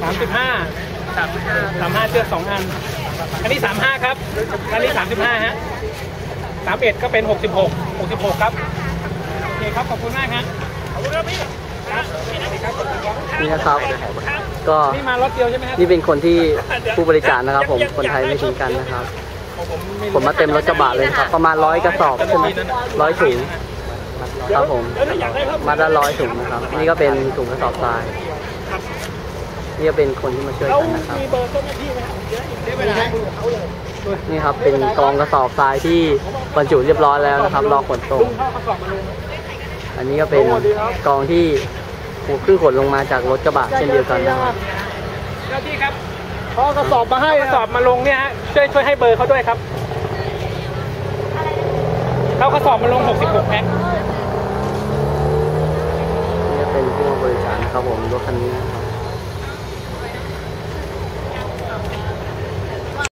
สามสิบห้าสามสามห้าเชือกสองอัน อันนี้สามห้าครับ อันนี้สามสิบห้าฮะสามเอ็ดก็เป็นหกสิบหกหกสิบหกครับโอเคครับขอบคุณมากฮะขอบคุณครับพี่ครับครับขอบคุณครับนี่นะครับ ก็นี่มารถเดียวใช่ไหมครับนี่เป็นคนที่ผู้บริจาคนะครับ ผมคนไทยไม่ทิ้งกันนะครับ ผมมาเต็มรถกระบะเลยครับ ประมาณร้อยกระสอบใช่ไหมร้อยถุงครับผมมาได้ร้อยถุงนะครับ นี่ก็เป็นถุงกระสอบทราย นี่ก็เป็นคนที่มาช่วยกันนะครับมีเบอร์เจ้าหน้าที่ไหมครับเดี๋ยวไปไหนเขาเลยนี่ครับเป็นกองกระสอบทรายที่บรรจุเรียบร้อยแล้วนะครับรอขนส่งลุงเข้ากรงอันนี้ก็เป็นกองที่ถูกขึ้นขนลงมาจากรถกระบะเช่นเดียวกันนะครับเจ้าที่ครับพอกระสอบมาให้กระสอบมาลงเนี่ยฮะช่วยช่วยให้เบอร์เขาด้วยครับเขากระสอบมาลง 66แพ็คนี่เป็นผู้บริจาคนะครับผมรถคันนี้นะ